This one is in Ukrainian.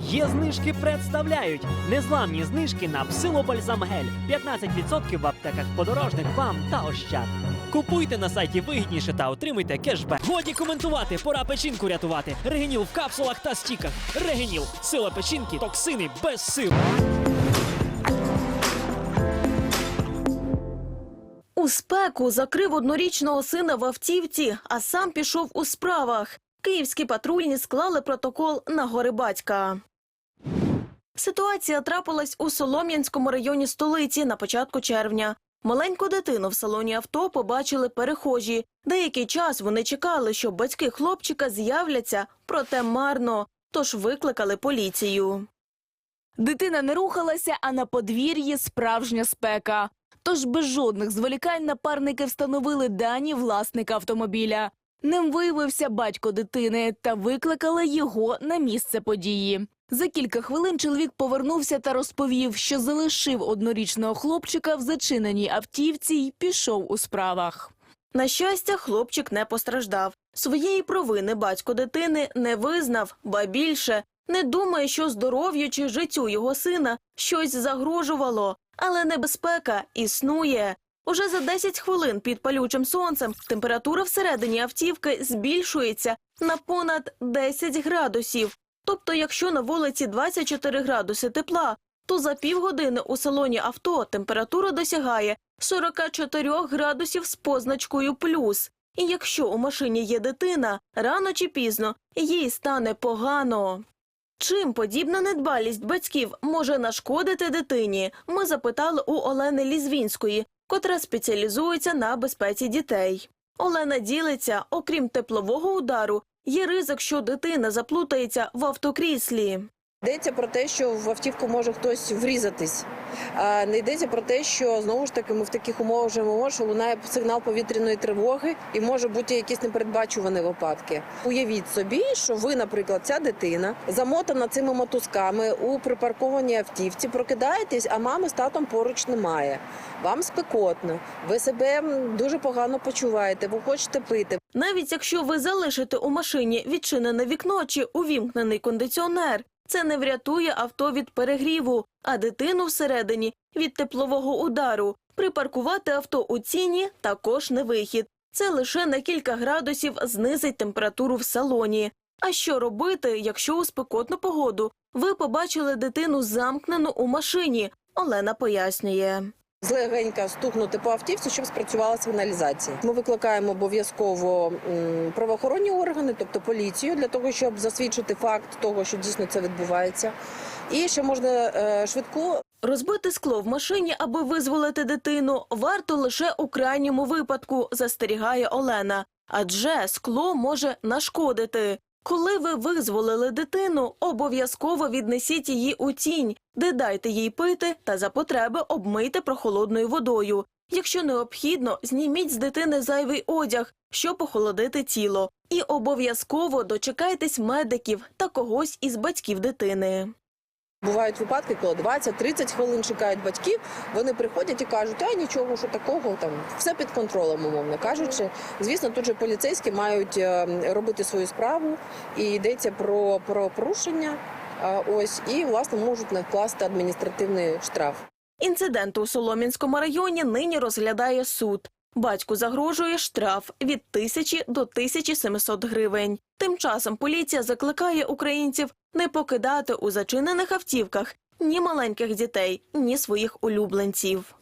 Є знижки представляють незламні знижки на псилобальзам гель 15% в аптеках подорожник вам та ощад. Купуйте на сайті вигідніше та отримуйте кешбек. Годі коментувати, пора печінку рятувати. Регеніл в капсулах та стіках. Регеніл сила печінки, токсини без сил. У спеку закрив однорічного сина в автівці, а сам пішов у справах. Київські патрульні склали протокол на гори батька. Ситуація трапилась у Солом'янському районі столиці на початку червня. Маленьку дитину в салоні авто побачили перехожі. Деякий час вони чекали, що батьки хлопчика з'являться, проте марно, тож викликали поліцію. Дитина не рухалася, а на подвір'ї справжня спека. Тож без жодних зволікань напарники встановили дані власника автомобіля. Ним виявився батько дитини та викликали його на місце події. За кілька хвилин чоловік повернувся та розповів, що залишив однорічного хлопчика в зачиненій автівці й пішов у справах. На щастя, хлопчик не постраждав. Своєї провини батько дитини не визнав, ба більше не думає, що здоров'ю чи життю його сина щось загрожувало. Але небезпека існує. Уже за 10 хвилин під палючим сонцем температура всередині автівки збільшується на понад 10 градусів. Тобто, якщо на вулиці 24 градуси тепла, то за півгодини у салоні авто температура досягає 44 градусів з позначкою плюс. І якщо у машині є дитина, рано чи пізно їй стане погано. Чим подібна недбалість батьків може нашкодити дитині? Ми запитали у Олени Лізвінської, котра спеціалізується на безпеці дітей. Олена ділиться, окрім теплового удару, є ризик, що дитина заплутається в автокріслі. Йдеться про те, що в автівку може хтось врізатись. Не йдеться про те, що знову ж таки ми в таких умовах живемо, що лунає сигнал повітряної тривоги і може бути якісь непередбачувані випадки. Уявіть собі, що ви, наприклад, ця дитина замотана цими мотузками у припаркованій автівці, прокидаєтесь, а мами з татом поруч немає. Вам спекотно, ви себе дуже погано почуваєте, ви хочете пити. Навіть якщо ви залишите у машині відчинене вікно чи увімкнений кондиціонер, це не врятує авто від перегріву, а дитину всередині від теплового удару. Припаркувати авто у ціні також не вихід. Це лише на кілька градусів знизить температуру в салоні. А що робити, якщо у спекотну погоду ви побачили дитину замкнену у машині? Олена пояснює. Злегенька стукнути по автівці, щоб спрацювала сигналізація. Ми викликаємо обов'язково правоохоронні органи, тобто поліцію, для того, щоб засвідчити факт того, що дійсно це відбувається. І ще можна е, швидку Розбити скло в машині, аби визволити дитину, варто лише у крайньому випадку, застерігає Олена. Адже скло може нашкодити. Коли ви визволили дитину, обов'язково віднесіть її у тінь, де дайте їй пити та за потреби обмийте прохолодною водою. Якщо необхідно, зніміть з дитини зайвий одяг, щоб охолодити тіло. І обов'язково дочекайтесь медиків та когось із батьків дитини. Бувають випадки, коли 20-30 хвилин чекають батьків. Вони приходять і кажуть, а нічого, що такого там все під контролем, умовно кажучи. Звісно, тут же поліцейські мають е, робити свою справу, і йдеться про, про порушення. Ось і власне можуть накласти адміністративний штраф. Інцидент у Солом'янському районі нині розглядає суд. Батьку загрожує штраф від тисячі до 1700 гривень. Тим часом поліція закликає українців не покидати у зачинених автівках ні маленьких дітей, ні своїх улюбленців.